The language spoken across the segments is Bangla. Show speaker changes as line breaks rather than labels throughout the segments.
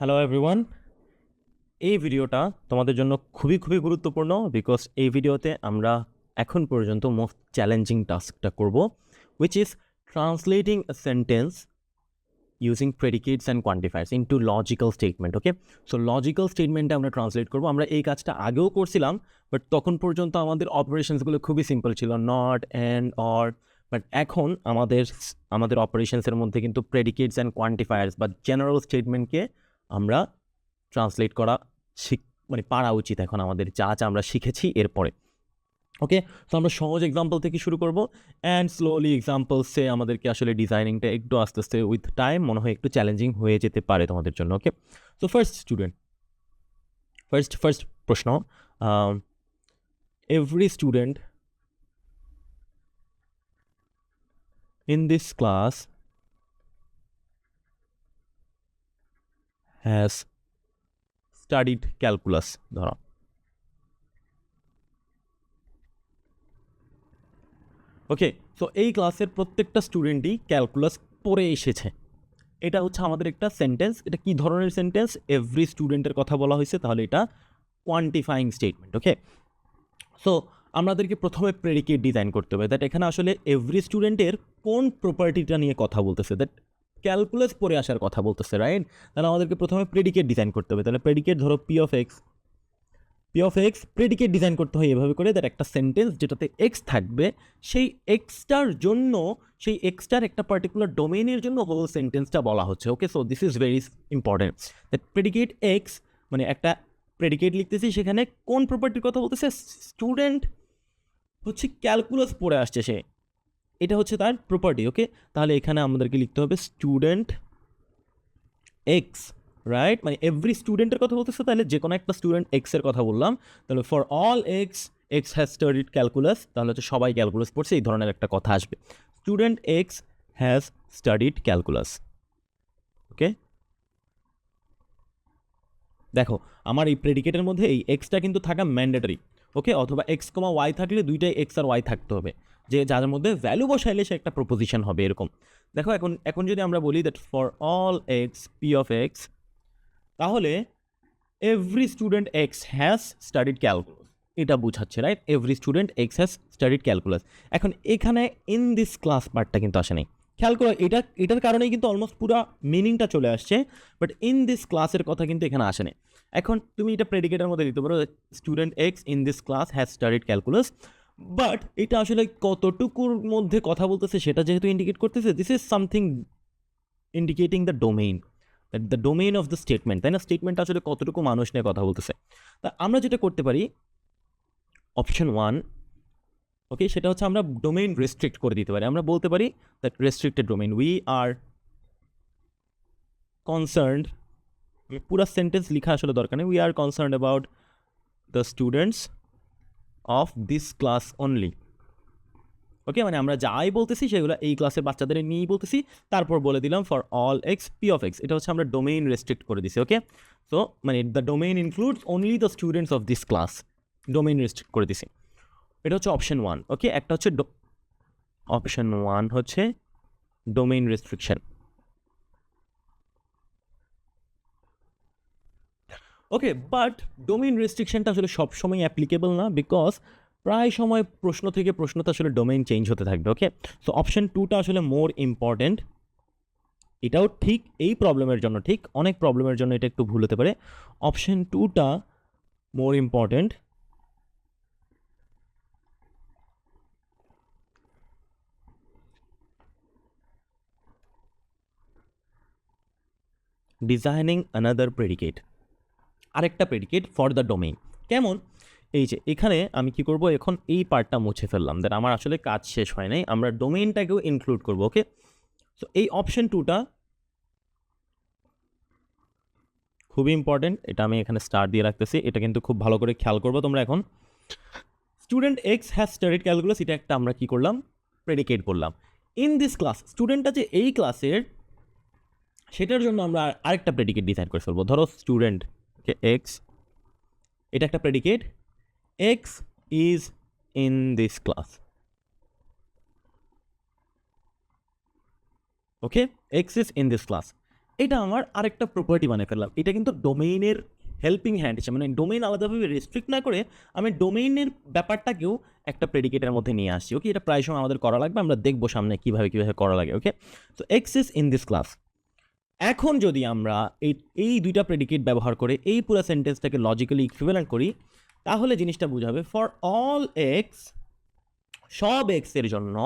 হ্যালো এভরিওয়ান এই ভিডিওটা তোমাদের জন্য খুবই খুবই গুরুত্বপূর্ণ বিকজ এই ভিডিওতে আমরা এখন পর্যন্ত মোস্ট চ্যালেঞ্জিং টাস্কটা করব which is translating a sentence using predicates and quantifiers into logical statement okay so logical স্টেটমেন্টে আমরা ট্রান্সলেট করব। আমরা এই কাজটা আগেও করছিলাম বাট তখন পর্যন্ত আমাদের অপারেশনসগুলো খুবই সিম্পল ছিল নট অ্যান্ড অর বাট এখন আমাদের আমাদের অপারেশনসের মধ্যে কিন্তু প্রেডিকেটস অ্যান্ড কোয়ান্টিফায়ার্স বা জেনারেল স্টেটমেন্টকে আমরা ট্রান্সলেট করা শিখ মানে পারা উচিত এখন আমাদের যা যা আমরা শিখেছি এরপরে। ওকে তো আমরা সহজ এক্সাম্পল থেকে শুরু করব। অ্যান্ড স্লোলি এক্সাম্পলসে আমাদেরকে আসলে ডিজাইনিংটা একটু আস্তে আস্তে উইথ টাইম মনে হয় একটু চ্যালেঞ্জিং হয়ে যেতে পারে তোমাদের জন্য okay so first student first first প্রশ্ন every student in this class has studied calculus, ধরো। ওকে সো এই ক্লাসের প্রত্যেকটা স্টুডেন্টই ক্যালকুলাস পড়ে এসেছে। এটা হচ্ছে আমাদের একটা সেন্টেন্স এটা কি ধরনের সেন্টেন্স এভরি স্টুডেন্টের কথা বলা হয়েছে, তাহলে এটা কোয়ান্টিফাইং স্টেটমেন্ট ওকে সো আমাদেরকে প্রথমে প্রেডিকেট ডিজাইন করতে হবে দ্যাট এখানে আসলে এভরি স্টুডেন্টের কোন প্রপার্টিটা নিয়ে কথা বলতেছে দ্যাট ক্যালকুলাস পরে আসার কথা বলতেছে রাইট তাহলে আমাদেরকে প্রথমে প্রেডিকেট ডিজাইন করতে হবে। তাহলে প্রেডিকেট ধরো P of X P of X predicate design করতে হয় এভাবে করে দ্যাট একটা সেন্টেন্স যেটাতে এক্স থাকবে, সেই এক্সটার জন্য, সেই এক্সটার একটা পার্টিকুলার ডোমেনের জন্য হোল সেন্টেন্সটা বলা হচ্ছে okay so this is very important that predicate X মানে একটা প্রেডিকেট লিখতেছি, সেখানে কোন প্রপার্টির কথা বলতেছে? স্টুডেন্ট হচ্ছে ক্যালকুলাস পড়ে আসছে সে। এটা হচ্ছে তার প্রপার্টি ওকে তাহলে এখানে আমাদেরকে লিখতে হবে স্টুডেন্ট এক্স রাইট মানে এভরি স্টুডেন্টের কথা বলতেছে, তাহলে যে কোনো একটা স্টুডেন্ট এক্সের কথা বললাম। তাহলে for all X X has studied calculus তাহলে হচ্ছে সবাই ক্যালকুলাস পড়ছে, এই ধরনের একটা কথা আসবে। Student X has studied calculus okay দেখো, আমার এই প্রেডিকেটের মধ্যে এই এক্সটা কিন্তু থাকা ম্যান্ডেটারি ওকে অথবা এক্স কমা ওয়াই থাকলে দুইটাই এক্স আর ওয়াই থাকতে হবে। যে যার মধ্যে ভ্যালু বসাইলে সে একটা প্রপোজিশন হবে এরকম। দেখো, এখন এখন যদি আমরা বলি that for all X P of X তাহলে every student X has studied calculus এটা বোঝাচ্ছে right every student X has studied calculus এখন এখানে ইন দিস ক্লাস পার্টটা কিন্তু আসে নাই। খেয়াল করো এটা, এটার কারণেই কিন্তু অলমোস্ট পুরো মিনিংটা চলে আসছে বাট ইন দিস ক্লাসের কথা কিন্তু এখানে আসে এখন তুমি এটা প্রেডিকেটের মধ্যে দিতে পারো student X in this class has studied calculus but এটা আসলে কতটুকুর মধ্যে কথা বলতেছে সেটা যেহেতু ইন্ডিকেট করতেছে this is something indicating the domain the domain of the statement তাই না? স্টেটমেন্ট আসলে কতটুকু মানুষ নিয়ে কথা বলতেছে। তা আমরা যেটা করতে পারি অপশন ওয়ান ওকে সেটা হচ্ছে আমরা ডোমেইন রেস্ট্রিক্ট করে দিতে পারি। আমরা বলতে পারি that restricted domain we are concerned পুরা সেন্টেন্স লেখা আসলে দরকার নেই। We are concern about the students of this class only okay মানে আমরা যাই বলতেছি সেগুলো এই ক্লাসের বাচ্চাদের নিয়েই বলতেছি। তারপর বলে দিলাম for all X P of X এটা হচ্ছে আমরা ডোমেইন রেস্ট্রিক্ট করে দিছি ওকে সো মানে the domain includes only the students of this class domain restrict করে দিছি। এটা হচ্ছে অপশন ওয়ান ওকে একটা হচ্ছে অপশন ওয়ান হচ্ছে domain restriction okay but domain রেস্ট্রিকশনটা আসলে সবসময় অ্যাপ্লিকেবল না বিকজ প্রায় সময় প্রশ্ন থেকে প্রশ্নটা আসলে ডোমেইন চেঞ্জ হতে থাকবে ওকে সো অপশন টুটা আসলে মোর ইম্পর্ট্যান্ট এটাও ঠিক, এই প্রবলেমের জন্য ঠিক, অনেক প্রবলেমের জন্য এটা একটু ভুল হতে পারে। অপশন টুটা more important designing another predicate আরেকটা প্রেডিকেট ফর দ্য ডোমেইন কেমন? এই যে, এখানে আমি কি করব? এখন এই পার্টটা মুছে ফেললাম। দেন আমার আসলে কাজ শেষ হয় নাই। আমরা ডোমেইনটাকেও ইনক্লুড করব ওকে সো এই অপশন টুটা খুবই ইম্পর্টেন্ট এটা আমি এখানে স্টার দিয়ে রাখতেছি। এটা কিন্তু খুব ভালো করে খেয়াল করব তোমরা এখন। Student X has studied calculus এটা একটা আমরা কি করলাম? প্রেডিকেট করলাম। ইন দিস ক্লাস স্টুডেন্টটা যে এই ক্লাসের সেটার জন্য আমরা আরেকটা প্রেডিকেট ডিসাইড করে ফেলব। ধরো স্টুডেন্ট ওকে এক্স এটা একটা predicate X is in this class okay X is in this class এটা আমার আরেকটা প্রপার্টি বানিয়ে ফেললাম। এটা কিন্তু ডোমেইনের হেল্পিং হ্যান্ড হিসেবে মানে ডোমেইন আলাদাভাবে রেস্ট্রিক্ট না করে আমি ডোমেইনের ব্যাপারটাকেও একটা প্রেডিকেটের মধ্যে নিয়ে আসছি ওকে, এটা প্রায় সময় আমাদের করা লাগবে। আমরা দেখব সামনে কীভাবে কীভাবে করা লাগে। ওকে, তো এক্সিস ইন দিস ক্লাস এখন যদি আমরা এই এই দুইটা প্রেডিকেট ব্যবহার করে এই পুরো সেন্টেন্সটাকে লজিক্যালি ইকুইভ্যালেন্ট করি, তাহলে জিনিসটা বোঝাবে ফর অল এক্স সব এক্সের জন্য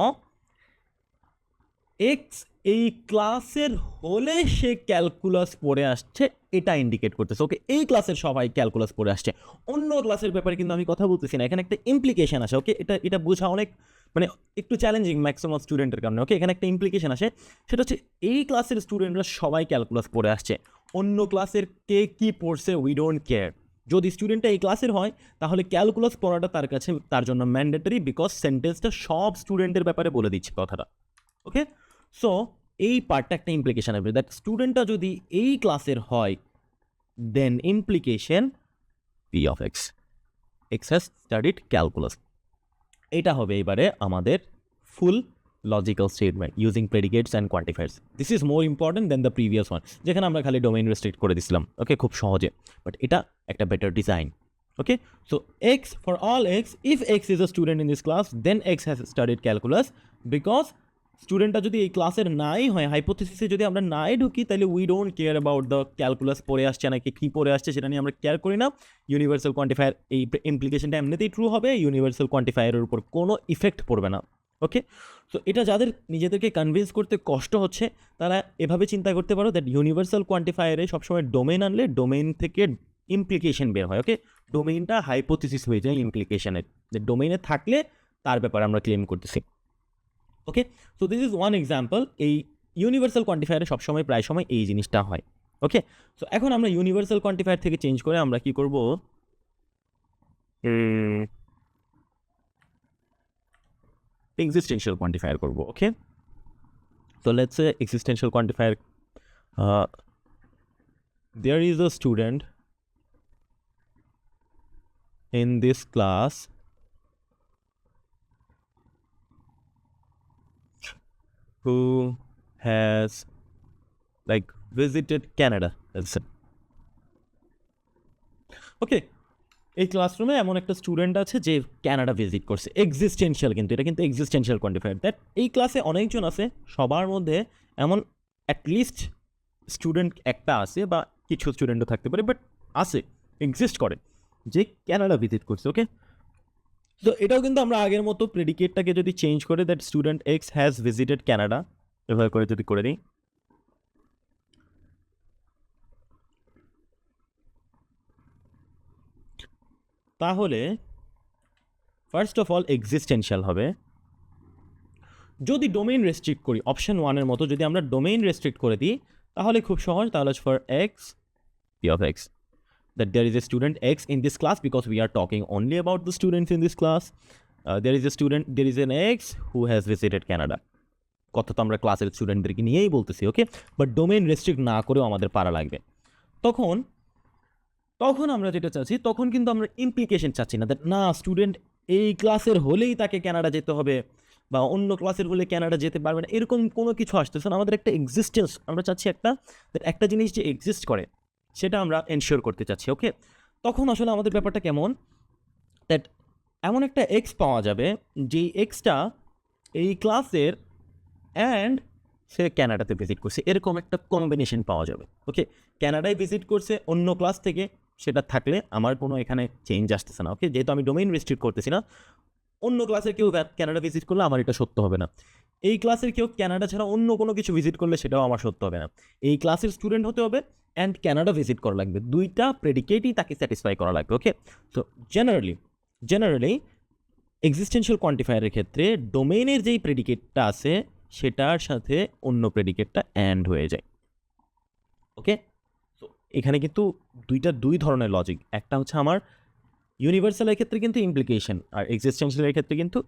এক্স এই ক্লাসের হলে সে ক্যালকুলাস পড়ে আসছে, এটা ইন্ডিকেট করতেছে। ওকে এই ক্লাসের সবাই ক্যালকুলাস পড়ে আসছে। অন্য ক্লাসের ব্যাপারে কিন্তু আমি কথা বলতেছি না, এখানে একটা ইমপ্লিকেশন আছে ওকে এটা এটা বোঝা অনেক মানে একটু চ্যালেঞ্জিং ম্যাক্সিমাম স্টুডেন্টের কারণে ওকে এখানে একটা ইমপ্লিকেশন আসে, সেটা হচ্ছে এই ক্লাসের স্টুডেন্টরা সবাই ক্যালকুলাস পড়ে আসছে। অন্য ক্লাসের কে কী পড়ছে উই ডোন্ট কেয়ার যদি স্টুডেন্টটা এই ক্লাসের হয়, তাহলে ক্যালকুলাস পড়াটা তার কাছে, তার জন্য ম্যান্ডেটরি বিকজ সেন্টেন্সটা সব স্টুডেন্টের ব্যাপারে বলে দিচ্ছে কথাটা ওকে সো এই পার্টটা একটা ইমপ্লিকেশন হবে দ্যাট স্টুডেন্টটা যদি এই ক্লাসের হয় then implication P of X X has studied calculus এটা হবে এবারে আমাদের full logical statement using predicates and quantifiers this is more important than the previous one যেখানে আমরা খালি ডোমেইন রেস্ট্রিক্ট করে দিছিলাম। ওকে খুব সহজে। বাট এটা একটা better design okay so x for all x if x is a student in this class then x has studied calculus because স্টুডেন্টটা যদি এই ক্লাসের নাই হয় হাইপোথিসিসে যদি আমরা নাই ঢুকি, তাহলে we don't care about the calculus পড়ে আসছে নাকি, কী পড়ে আসছে সেটা নিয়ে আমরা কেয়ার করি না। ইউনিভার্সাল কোয়ান্টিফায়ার এই ইমপ্লিকেশনটা এমনিতেই ট্রু হবে ইউনিভার্সাল কোয়ান্টিফায়ারের উপর কোনো ইফেক্ট পড়বে না ওকে সো এটা যাদের নিজেদেরকে কনভিন্স করতে কষ্ট হচ্ছে, তারা এভাবে চিন্তা করতে পারো দ্যাট ইউনিভার্সাল কোয়ান্টিফায়ারে সবসময় ডোমেন আনলে ডোমেন থেকে ইমপ্লিকেশন বের হয় ওকে ডোমেইনটা হাইপোথিসিস হয়ে যায় ইমপ্লিকেশনের যে ডোমেইনে থাকলে তার ব্যাপারে আমরা ক্লেম করতেছি। Okay so this is one example এই ইউনিভার্সাল কোয়ান্টিফায়ারে সবসময়, প্রায় সময় এই জিনিসটা হয়। ওকে সো এখন আমরা ইউনিভার্সাল কোয়ান্টিফায়ার থেকে চেঞ্জ করে আমরা কি করব? এক্সিস্টেন্সিয়াল কোয়ান্টিফায়ার করব ওকে তো let's existential quantifier there is a student in this class who has, like, visited Canada. That's it. Okay এই ক্লাসরুমে এমন একটা স্টুডেন্ট আছে যে ক্যানাডা ভিজিট করছে এক্সিস্টেন্সিয়াল কিন্তু, এটা কিন্তু এক্সিস্টেন্সিয়াল কোয়ান্টিফায়ার দ্যাট এই ক্লাসে অনেকজন আছে, সবার মধ্যে এমন অ্যাটলিস্ট স্টুডেন্ট একটা আছে বা কিছু স্টুডেন্টও থাকতে পারে বাট আছে এক্সিস্ট করে, যে ক্যানাডা ভিজিট করছে ওকে তো এটাও কিন্তু আমরা আগের মতো প্রেডিকেটটাকে যদি চেঞ্জ করে that student X has visited Canada এভাবে করে যদি করে দিই। তাহলে ফার্স্ট অফ অল এক্সিস্টেন্সিয়াল হবে। যদি ডোমেইন রেস্ট্রিক্ট করি অপশন ওয়ানের মতো যদি আমরা ডোমেইন রেস্ট্রিক্ট করে দিই, তাহলে খুব সহজ, তাহলে for X P of X that there is a student x in this class because we are talking only about the students in this class. Uh, there is a student there is an x who has visited canada. কথা তো আমরা ক্লাসের স্টুডেন্টদেরকে নিয়েই বলতেছি ওকে বাট ডোমেইন রেস্ট্রিক্ট না করেও আমাদের পারা লাগবে। তখন তখন আমরা যেটা চাচ্ছি তখন কিন্তু আমরা ইমপ্লিকেশন চাচ্ছি না দ্যাট না স্টুডেন্ট এই ক্লাসের হলেই তাকে কানাডা যেতে হবে বা অন্য ক্লাসের হলে কানাডা যেতে পারবে না এরকম কোনো কিছু আসতেছে না। আমাদের একটা এক্সিস্টেন্স আমরা চাচ্ছি একটা একটা জিনিস যে এক্সিস্ট করে সেটা আমরা এনশিওর করতে চাচ্ছি ওকে তখন আসলে আমাদের ব্যাপারটা কেমন? দ্যাট এমন একটা এক্স পাওয়া যাবে, যেই এক্সটা এই ক্লাসের অ্যান্ড সে ক্যানাডাতে ভিজিট করছে। এরকম একটা কম্বিনেশন পাওয়া যাবে ওকে ক্যানাডায় ভিজিট করছে, অন্য ক্লাস থেকে সেটা থাকলে আমার কোনো এখানে চেঞ্জ আসতেছে না ওকে যেহেতু আমি ডোমেইন রেস্ট্রিক্ট করতেছি না, অন্য ক্লাসের কেউ ক্যানাডা ভিজিট করলে আমার এটা সত্য হবে না। এই ক্লাসের কেউ ক্যানাডা ছাড়া অন্য কোনো কিছু ভিজিট করলে সেটাও আমার সত্য হবে না। এই ক্লাসের স্টুডেন্ট হতে হবে অ্যান্ড ক্যানাডা ভিজিট করা লাগবে। দুইটা প্রেডিকেটই তাকে স্যাটিসফাই করা লাগবে ওকে তো জেনারেলি জেনারেলি এক্সিস্টেন্সিয়াল কোয়ান্টিফায়ারের ক্ষেত্রে ডোমেইনের যেই প্রেডিকেটটা আছে, সেটার সাথে অন্য প্রেডিকেটটা অ্যান্ড হয়ে যায় ওকে তো এখানে কিন্তু দুইটা দুই ধরনের লজিক একটা হচ্ছে আমার ইউনিভার্সালের ক্ষেত্রে কিন্তু ইমপ্লিকেশন আর এক্সিস্টেন্সিয়ালের ক্ষেত্রে কিন্তু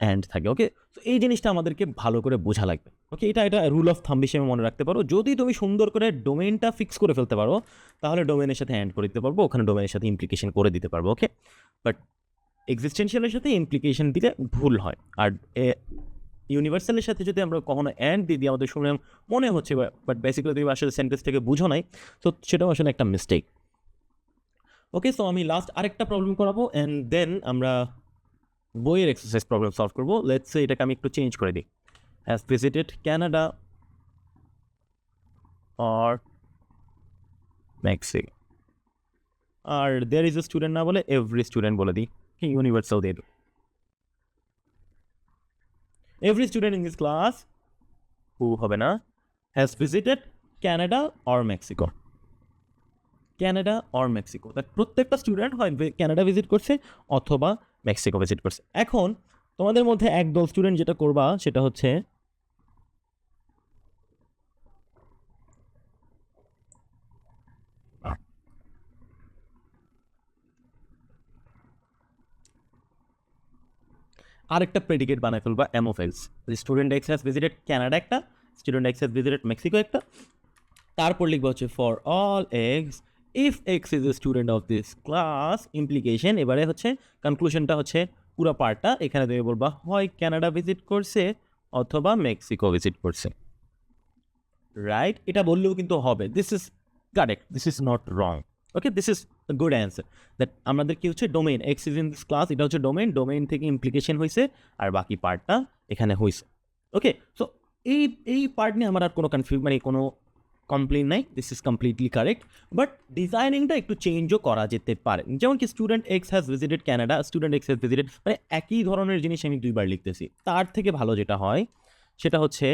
অ্যান্ড থাকে ওকে তো এই জিনিসটা আমাদেরকে ভালো করে বোঝা লাগবে ওকে এটা এটা রুল অফ থাম্ব হিসেবে মনে রাখতে পারো। যদি তুমি সুন্দর করে ডোমেইনটা ফিক্স করে ফেলতে পারো, তাহলে ডোমেনের সাথে অ্যান্ড করে দিতে পারব, ওখানে ডোমেনের সাথে ইমপ্লিকেশন করে দিতে পারব ওকে বাট এক্সিস্টেন্সিয়ালের সাথে ইমপ্লিকেশন দিলে ভুল হয়। আর, এ ইউনিভার্সালের সাথে যদি আমরা কখনো অ্যান্ড দিয়ে দিই, আমাদের শুনে মনে হচ্ছে বাট বেসিক্যালি তুমি আসলে সেন্টেন্স থেকে বুঝো নাই তো সেটাও আসলে একটা মিস্টেক ওকে সো আমি লাস্ট আরেকটা প্রবলেম করাবো অ্যান্ড দেন আমরা বইয়ের এক্সারসাইজ প্রবলেম সলভ করব। লেটস এটাকে আমি একটু চেঞ্জ করে দিই। Has visited Canada or Mexico R there is a student না বলে এভরি স্টুডেন্ট বলে দিই। ইউনিভার্সাল দিয়ে every student in this class who হবে না has visited Canada or Mexico Canada or Mexico that প্রত্যেকটা স্টুডেন্ট হয় ক্যানাডা ভিজিট করছে অথবা মেক্সিকো ভিজিট করছে। এখন তোমাদের মধ্যে একদল স্টুডেন্ট যেটা করবা, সেটা হচ্ছে আরেকটা প্রেডিকেট বানায় ফেলবা এমোফেলস student x has visited Canada একটা student x has visited Mexico একটা। তারপর লিখবা হচ্ছে for all x if x is a student of this class implication এবারে হচ্ছে কনক্লুশনটা হচ্ছে পুরো পার্টটা এখানে তুমি বলবা, হয় কানাডা ভিজিট করছে অথবা মেক্সিকো ভিজিট করছে। রাইট এটা বললেও কিন্তু হবে। This is correct this is not wrong okay this is good answer that আমাদের কি হচ্ছে? Domain x is in this class এটা হচ্ছে ডোমেইন ডোমেইন থেকে ইমপ্লিকেশন হয়েছে আর বাকি পার্টটা এখানে হয়েছে ওকে সো এই এই পার্ট নিয়ে আমার আর কোনো কনফিউজ মানে কোনো কমপ্লেন নাই this is completely correct but ডিজাইনিংটা একটু চেঞ্জও করা যেতে পারে। যেমন কি student x has visited Canada student x has visited মানে একই ধরনের জিনিস আমি দুইবার লিখতেছি। তার থেকে ভালো যেটা হয়, সেটা হচ্ছে,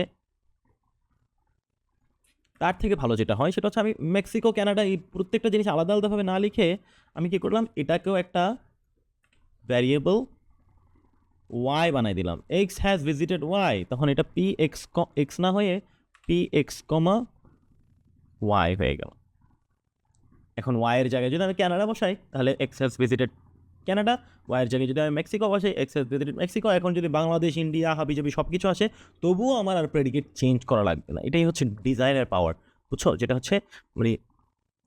তার থেকে ভালো যেটা হয়, সেটা হচ্ছে আমি মেক্সিকো কানাডা এই প্রত্যেকটা জিনিস আলাদা আলাদাভাবে না লিখে আমি কী করলাম, এটাকেও একটা ভ্যারিয়েবল ওয়াই বানাই দিলাম। এক্স হ্যাজ ভিজিটেড ওয়াই তখন এটা পি এক্স এক্স না হয়ে পি এক্স কমা ওয়াই হয়ে গেল। এখন ওয়াইয়ের জায়গায় যদি আমি ক্যানাডা বসাই, তাহলে এক্স হ্যাজ ভিজিটেড ক্যানাডা ওয়াইয়ের জায়গায় যদি আমি মেক্সিকো বসাই এক্স ভিজিটেড মেক্সিকো এখন যদি বাংলাদেশ ইন্ডিয়া হাবি হাবিজাবি সব কিছু আসে, তবুও আমার আর প্রেডিকেট চেঞ্জ করা লাগবে না। এটাই হচ্ছে ডিজাইনের পাওয়ার বুঝছ? যেটা হচ্ছে মানে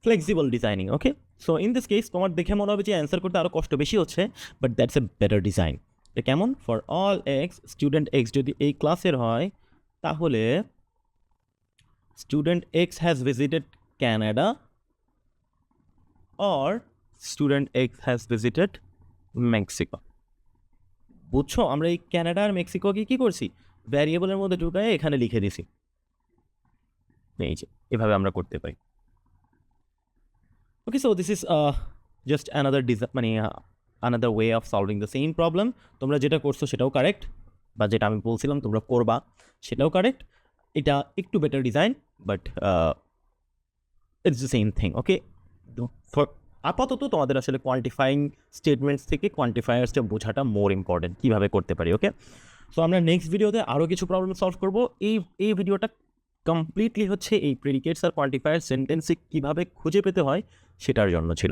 flexible designing okay so in this case তোমার দেখে মনে হবে যে অ্যান্সার করতে আরও কষ্ট বেশি হচ্ছে but that's a better design এটা কেমন? For all x student x যদি এই ক্লাসের হয়, তাহলে student x has visited Canada or student x has visited Mexico বুঝছ? আমরা এই ক্যানাডা আর মেক্সিকোকে কী করছি? ভ্যারিয়েবলের মধ্যে ঢুকায় এখানে লিখে দিছি। এই যে, এভাবে আমরা করতে পারি। Okay so this is just another design মানে another way of solving the same problem তোমরা যেটা করছ সেটাও কারেক্ট বা যেটা আমি বলছিলাম তোমরা করবা, সেটাও কারেক্ট এটা একটু better design but it's the same thing okay for আপাতত তোমাদের আসলে কোয়ান্টিফাইং স্টেটমেন্টস থেকে কোয়ান্টিফায়ার্সটা বোঝাটা মোর ইম্পর্টেন্ট কীভাবে করতে পারি ওকে সো আমরা নেক্সট ভিডিওতে আরও কিছু প্রবলেম সলভ করব। এই এই ভিডিওটা কমপ্লিটলি হচ্ছে এই প্রেডিকেটস আর কোয়ান্টিফায়ার সেন্টেন্সে কীভাবে খুঁজে পেতে হয় সেটার জন্য ছিল।